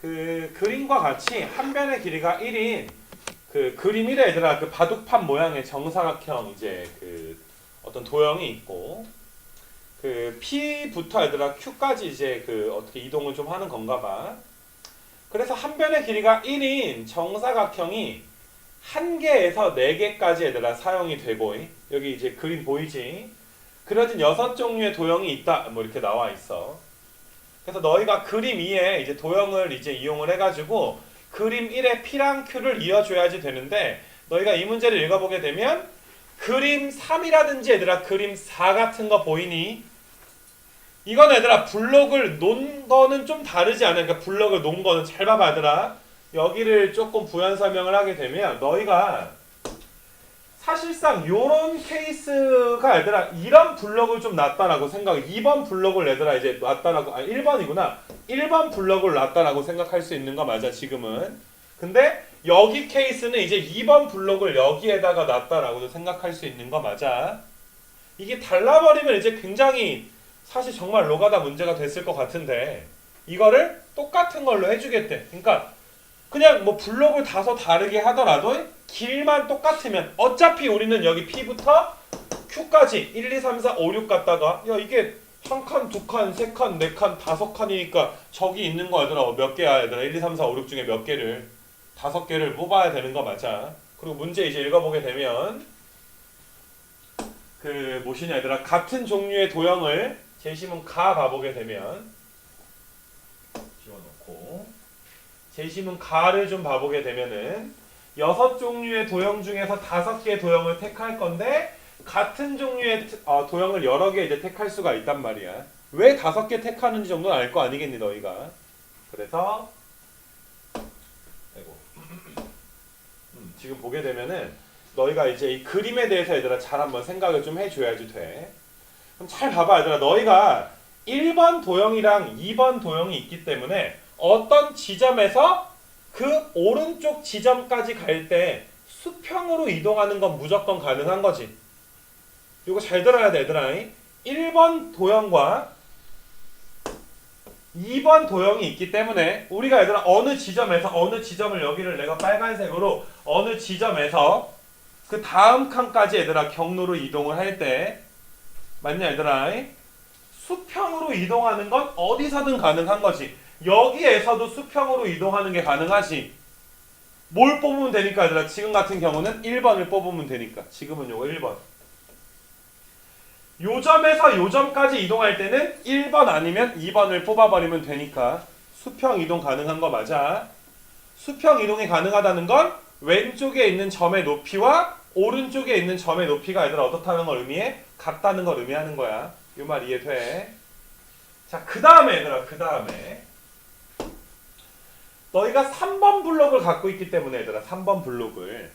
그 그림과 같이 한 변의 길이가 1인 그 그림 1에 얘들아 그 바둑판 모양의 정사각형 이제 그 어떤 도형이 있고 그 P부터 얘들아 Q까지 이제 그 어떻게 이동을 좀 하는 건가 봐. 그래서 한 변의 길이가 1인 정사각형이 한 개에서 네 개까지 얘들아 사용이 되고 여기 이제 그림 보이지? 그려진 여섯 종류의 도형이 있다 뭐 이렇게 나와 있어. 그래서 너희가 그림 2에 이제 도형을 이제 이용을 해가지고 그림 1의 P랑 Q를 이어줘야지 되는데 너희가 이 문제를 읽어보게 되면 그림 3이라든지 얘들아 그림 4 같은 거 보이니? 이건 얘들아 블록을 놓은 거는 좀 다르지 않아? 그러니까 블록을 놓은 거는 잘 봐봐 얘들아 여기를 조금 부연 설명을 하게 되면 너희가 사실상 요런 케이스가 얘들아 이런 블록을 좀 놨다라고 생각 2번 블록을 얘들아 이제 놨다라고 아 1번이구나. 1번 블록을 놨다라고 생각할 수 있는 거 맞아 지금은. 근데 여기 케이스는 이제 2번 블록을 여기에다가 놨다라고도 생각할 수 있는 거 맞아 이게 달라버리면 이제 굉장히 사실 정말 로가다 문제가 됐을 것 같은데 이거를 똑같은 걸로 해주겠대. 그러니까 그냥 뭐 블록을 다소 다르게 하더라도 길만 똑같으면 어차피 우리는 여기 P부터 Q까지 1, 2, 3, 4, 5, 6 갔다가 야 이게 한 칸, 두 칸, 세 칸, 네 칸, 다섯 칸이니까 저기 있는 거 얘들아 몇 개야 얘들아? 1, 2, 3, 4, 5, 6 중에 몇 개를. 다섯 개를 뽑아야 되는 거 맞아. 그리고 문제 이제 읽어보게 되면 그 뭐시냐 얘들아? 같은 종류의 도형을 제시문 가 봐보게 되면 지워놓고 제시문 가를 좀 봐보게 되면은 여섯 종류의 도형 중에서 다섯 개의 도형을 택할 건데 같은 종류의 트- 어, 도형을 여러 개 이제 택할 수가 있단 말이야. 왜 다섯 개 택하는지 정도는 알 거 아니겠니 너희가? 그래서 아이고. 음, 지금 보게 되면은 너희가 이제 이 그림에 대해서 얘들아 잘 한번 생각을 좀 해줘야지 돼. 그럼 잘 봐봐 얘들아 너희가 1번 도형이랑 2번 도형이 있기 때문에 어떤 지점에서 그 오른쪽 지점까지 갈 때 수평으로 이동하는 건 무조건 가능한 거지. 이거 잘 들어야 돼, 얘들아. 1번 도형과 2번 도형이 있기 때문에 우리가 얘들아 어느 지점에서 어느 지점을 여기를 내가 빨간색으로 어느 지점에서 그 다음 칸까지 얘들아 경로로 이동을 할 때 맞냐 얘들아? 수평으로 이동하는 건 어디서든 가능한 거지. 여기에서도 수평으로 이동하는 게 가능하지. 뭘 뽑으면 되니까 얘들아 지금 같은 경우는 1번을 뽑으면 되니까 지금은 요거 1번 요 점에서 요 점까지 이동할 때는 1번 아니면 2번을 뽑아버리면 되니까 수평 이동 가능한 거 맞아 수평 이동이 가능하다는 건 왼쪽에 있는 점의 높이와 오른쪽에 있는 점의 높이가 얘들아 어떻다는 걸 의미해? 같다는 걸 의미하는 거야 요말 이해돼? 자 그 다음에 얘들아 그 다음에 너희가 3번 블록을 갖고 있기 때문에 얘들아 3번 블록을.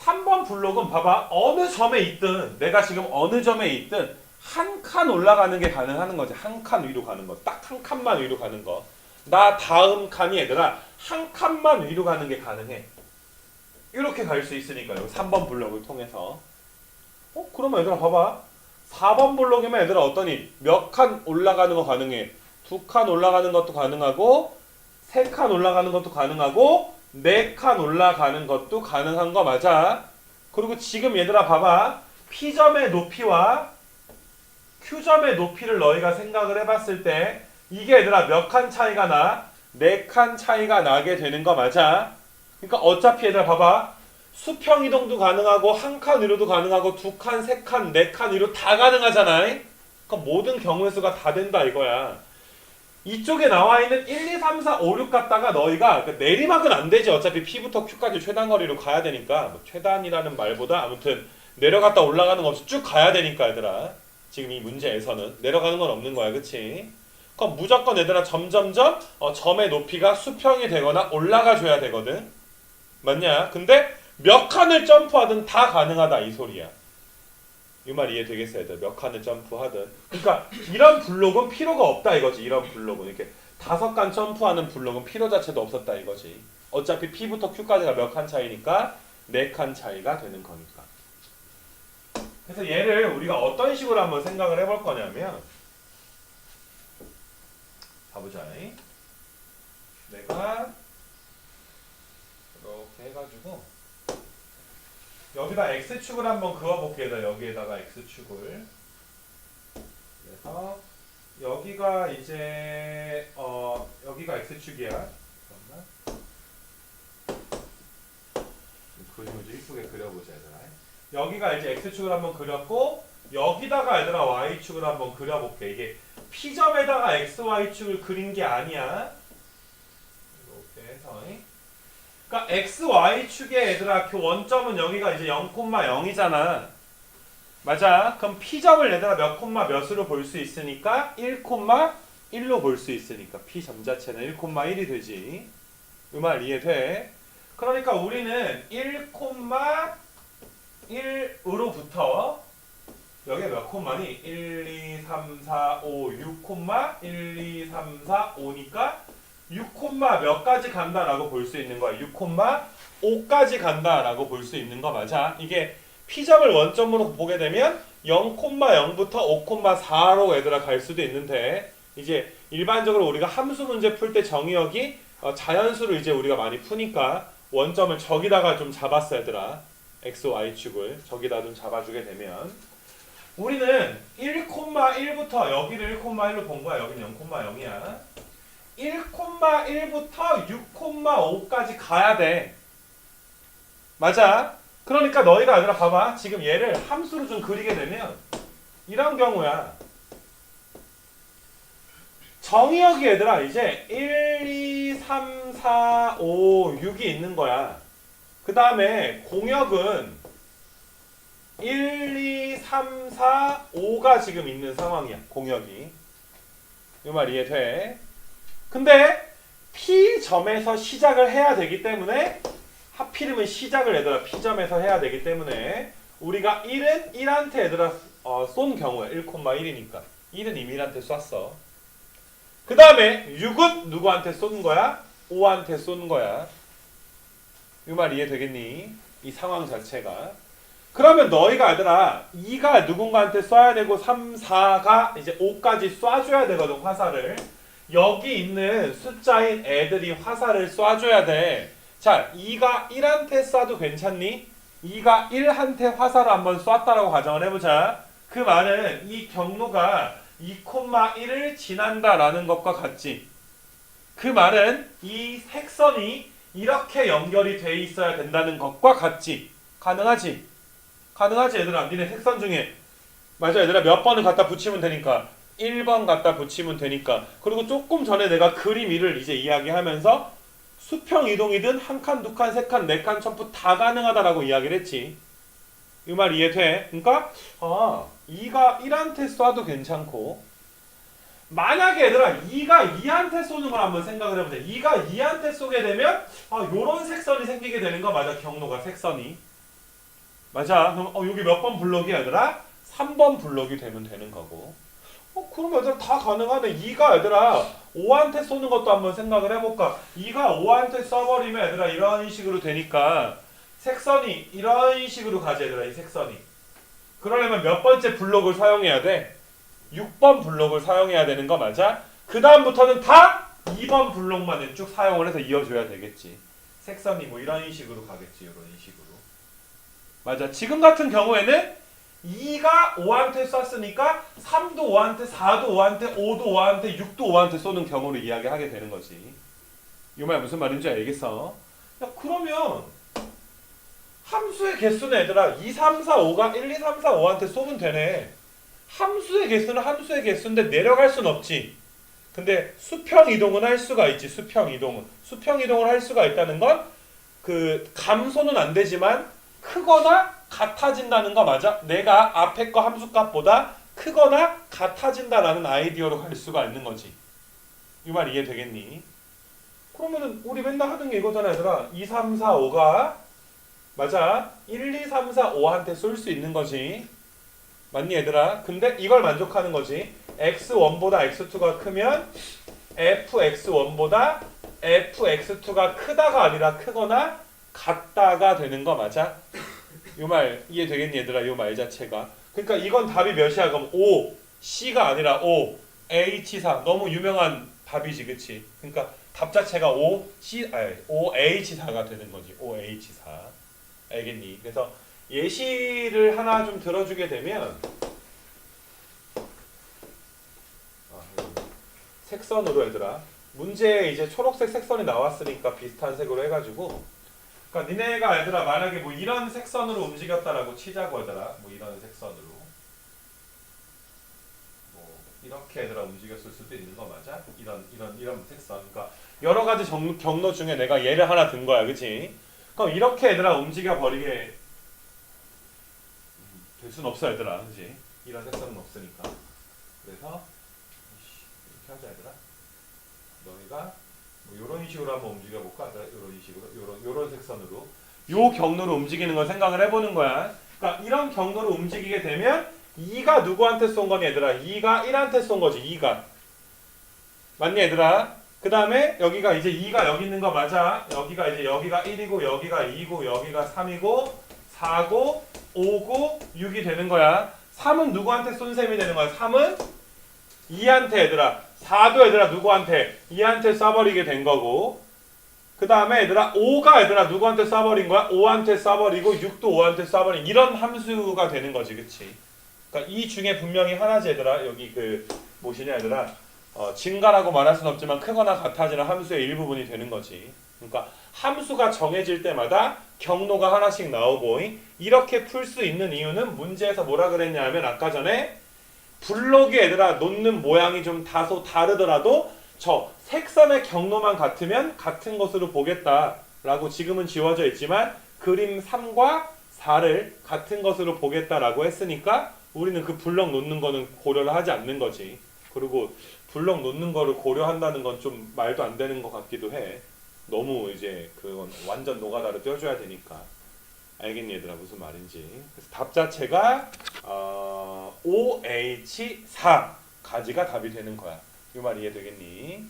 3번 블록은 봐봐 어느 점에 있든 내가 지금 어느 점에 있든 한 칸 올라가는 게 가능한 거지. 한 칸 위로 가는 거딱 한 칸만 위로 가는 거 나 다음 칸이 얘들아 한 칸만 위로 가는 게 가능해. 이렇게 갈 수 있으니까요 3번 블록을 통해서. 어 그러면 얘들아 봐봐. 4번 블록이면 얘들아 어떠니 몇 칸 올라가는 거 가능해? 두 칸 올라가는 것도 가능하고 세 칸 올라가는 것도 가능하고 네 칸 올라가는 것도 가능한 거 맞아. 그리고 지금 얘들아 봐봐. P점의 높이와 Q점의 높이를 너희가 생각을 해봤을 때 이게 얘들아 몇 칸 차이가 나? 네 칸 차이가 나게 되는 거 맞아. 그러니까 어차피 얘들아 봐봐. 수평 이동도 가능하고 한 칸 위로도 가능하고 두 칸, 세 칸, 네 칸 위로 다 가능하잖아. 그러니까 모든 경우의 수가 다 된다 이거야. 이쪽에 나와 있는 1, 2, 3, 4, 5, 6 갖다가 너희가 그 내리막은 안 되지. 어차피 P부터 Q까지 최단 거리로 가야 되니까 뭐 최단이라는 말보다 아무튼 내려갔다 올라가는 거 없이 쭉 가야 되니까 얘들아. 지금 이 문제에서는 내려가는 건 없는 거야, 그치? 그럼 무조건 얘들아 점점점 어, 점의 높이가 수평이 되거나 올라가 줘야 되거든. 맞냐? 근데 몇 칸을 점프하든 다 가능하다 이 소리야. 이 말 이해 되겠어요, 얘들? 몇 칸을 점프하든. 그러니까 이런 블록은 필요가 없다 이거지. 이런 블록은 이렇게 다섯 칸 점프하는 블록은 필요 자체도 없었다 이거지. 어차피 P부터 Q까지가 몇 칸 차이니까 네 칸 차이가 되는 거니까. 그래서 얘를 우리가 어떤 식으로 한번 생각을 해볼 거냐면 봐보자. 내가 이렇게 해가지고 여기다 x축을 한번 그어볼게요. 여기에다가 x축을 그래서 여기가 이제 어 여기가 x축이야. 잠깐만. 그림을 좀 이쁘게 그려보자 얘들아. 여기가 이제 x축을 한번 그렸고 여기다가 얘들아 y축을 한번 그려볼게. 이게 P점에다가 xy축을 그린 게 아니야. 이렇게 해서 그러니까 xy축의 얘들아 그 원점은 여기가 이제 0,0이잖아. 맞아. 그럼 P점을 얘들아 몇 콤마 몇으로 볼 수 있으니까 1,1로 볼 수 있으니까 P점 자체는 1,1이 되지. 이말 이해돼? 그러니까 우리는 1,1으로부터 여기 몇 콤마니? 1, 2, 3, 4, 5, 6 콤마 1, 2, 3, 4, 5니까 6 콤마 몇 가지 간다라고 볼 수 있는 거야. 6 콤마 5까지 간다라고 볼 수 있는 거 맞아. 이게 P점을 원점으로 보게 되면 0 콤마 0부터 5 콤마 4로 얘들아 갈 수도 있는데 이제 일반적으로 우리가 함수 문제 풀 때 정의역이 어, 자연수를 이제 우리가 많이 푸니까 원점을 저기다가 좀 잡았어 얘들아. x, y축을 저기다 좀 잡아주게 되면 우리는 1,1부터 여기를 1,1로 본 거야. 여기는 0,0이야. 1,1부터 6,5까지 가야 돼. 맞아. 그러니까 너희가 아니라 봐봐. 지금 얘를 함수로 좀 그리게 되면 이런 경우야. 정의역이 얘들아 이제 1, 2, 3, 4, 5, 6이 있는 거야. 그 다음에 공역은 1, 2, 3, 4, 5가 지금 있는 상황이야. 공역이. 이 말 이해돼? 근데 P점에서 시작을 해야 되기 때문에 하필이면 시작을 얘들아 P점에서 해야 되기 때문에 우리가 1은 1한테 얘들아 어, 쏜 경우에 1,1이니까 1은 이미 1한테 쐈어. 그 다음에 6은 누구한테 쏜 거야? 5한테 쏜 거야. 이 말 이해되겠니? 이 상황 자체가. 그러면 너희가 얘들아 2가 누군가한테 쏴야 되고 3, 4가 이제 5까지 쏴줘야 되거든 화살을. 여기 있는 숫자인 애들이 화살을 쏴줘야 돼. 자, 2가 1한테 쏴도 괜찮니? 2가 1한테 화살을 한번 쐈다라고 가정을 해보자. 그 말은 이 경로가 2,1을 지난다라는 것과 같지. 그 말은 이 색선이 이렇게 연결이 돼 있어야 된다는 것과 같지. 가능하지? 가능하지 얘들아. 니네 색선 중에 맞아 얘들아 몇 번을 갖다 붙이면 되니까 1번 갖다 붙이면 되니까 그리고 조금 전에 내가 그림 위를 이제 이야기하면서 수평 이동이든 한 칸, 두 칸, 세 칸, 네칸 첨부 다 가능하다라고 이야기를 했지. 이 말 이해돼? 그러니까 아 2가 1한테 쏴도 괜찮고 만약에 얘들아 2가 2한테 쏘는 걸 한번 생각을 해보자. 2가 2한테 쏘게 되면 아 요런 색선이 생기게 되는 거 맞아 경로가 색선이 맞아 그럼 어 여기 몇 번 블록이야 얘들아? 3번 블록이 되면 되는 거고 어 그럼 얘들아 다 가능하네. 2가 얘들아 5한테 쏘는 것도 한번 생각을 해볼까? 2가 5한테 쏴버리면 얘들아 이런 식으로 되니까 색선이 이런 식으로 가지 얘들아 이 색선이. 그러려면 몇 번째 블록을 사용해야 돼? 6번 블록을 사용해야 되는 거 맞아? 그 다음부터는 다 2번 블록만 쭉 사용을 해서 이어줘야 되겠지. 색선이 뭐 이런 식으로 가겠지 이런 식으로. 맞아. 지금 같은 경우에는 2가 5한테 쐈으니까 3도 5한테 4도 5한테 5도 5한테 6도 5한테 쏘는 경우를 이야기하게 되는 거지. 이 말 무슨 말인지 알겠어? 야 그러면 함수의 개수는 얘들아 2, 3, 4, 5가 1, 2, 3, 4, 5한테 쏘면 되네. 함수의 개수는 함수의 개수인데 내려갈 순 없지. 근데 수평 이동은 할 수가 있지 수평 이동은. 수평 이동을 할 수가 있다는 건 그 감소는 안 되지만 크거나 같아진다는 거 맞아? 내가 앞에 거 함수값보다 크거나 같아진다라는 아이디어로 갈 수가 있는 거지. 이 말 이해 되겠니? 그러면은 우리 맨날 하는 게 이거잖아 얘들아. 2, 3, 4, 5가 맞아. 1, 2, 3, 4, 5한테 쏠 수 있는 거지. 맞니 얘들아? 근데 이걸 만족하는 거지. x1보다 x2가 크면 fx1보다 fx2가 크다가 아니라 크거나 같다가 되는 거 맞아? 요말 이해되겠니 얘들아? 요 말 자체가. 그러니까 이건 답이 몇이야? 그럼 O, C가 아니라 O, H4 너무 유명한 답이지, 그치? 그러니까 답 자체가 O C 아니 OH4가 되는 거지. OH4. 알겠니? 그래서 예시를 하나 좀 들어주게 되면 아, 색선으로 얘들아 문제에 이제 초록색 색선이 나왔으니까 비슷한 색으로 해가지고 그러니까 니네가 얘들아 만약에 뭐 이런 색선으로 움직였다라고 치자고 얘들아 뭐 이런 색선으로. 뭐 이렇게 얘들아 움직였을 수도 있는 거 맞아? 이런 이런 이런 색선. 그러니까 여러 가지 정, 경로 중에 내가 얘를 하나 든 거야. 그치? 그럼 이렇게 얘들아 움직여 버리게 음, 될순 없어 얘들아. 그치? 이런 색선은 없으니까. 그래서 이렇게 하자 얘들아. 너희가 뭐 이런 식으로 한번 움직여 볼까? 이런 식으로, 이런 이런 색선으로 요 경로로 움직이는 걸 생각을 해보는 거야. 그러니까 이런 경로로 움직이게 되면 2가 누구한테 쏜 거니 얘들아? 2가 1한테 쏜 거지. 2가 맞니 얘들아? 그 다음에 여기가 이제 2가 여기 있는 거 맞아? 여기가 이제 여기가 1이고 여기가 2고 여기가 3이고 4고 5고 6이 되는 거야. 3은 누구한테 쏜 셈이 되는 거야? 3은 2한테 얘들아 4도 얘들아 누구한테? 2한테 쏴버리게 된 거고. 그 다음에 얘들아 5가 얘들아 누구한테 쏴버린 거야? 5한테 쏴버리고 6도 5한테 쏴버린 이런 함수가 되는 거지 그치? 그러니까 이 중에 분명히 하나지 얘들아. 여기 그 무엇이냐 얘들아? 어, 증가라고 말할 수는 없지만 크거나 같아지는 함수의 일부분이 되는 거지. 그러니까 함수가 정해질 때마다 경로가 하나씩 나오고 이렇게 풀 수 있는 이유는 문제에서 뭐라 그랬냐 하면 아까 전에 블록이 얘들아 놓는 모양이 좀 다소 다르더라도 저 색선의 경로만 같으면 같은 것으로 보겠다라고 지금은 지워져 있지만 그림 3과 4를 같은 것으로 보겠다라고 했으니까 우리는 그 블록 놓는 거는 고려를 하지 않는 거지. 그리고 블록 놓는 거를 고려한다는 건 좀 말도 안 되는 것 같기도 해. 너무 이제 그건 완전 노가다로 떼어줘야 되니까. 알겠니 얘들아 무슨 말인지. 그래서 답 자체가 어, OH4 가지가 답이 되는 거야. 이 말 이해되겠니?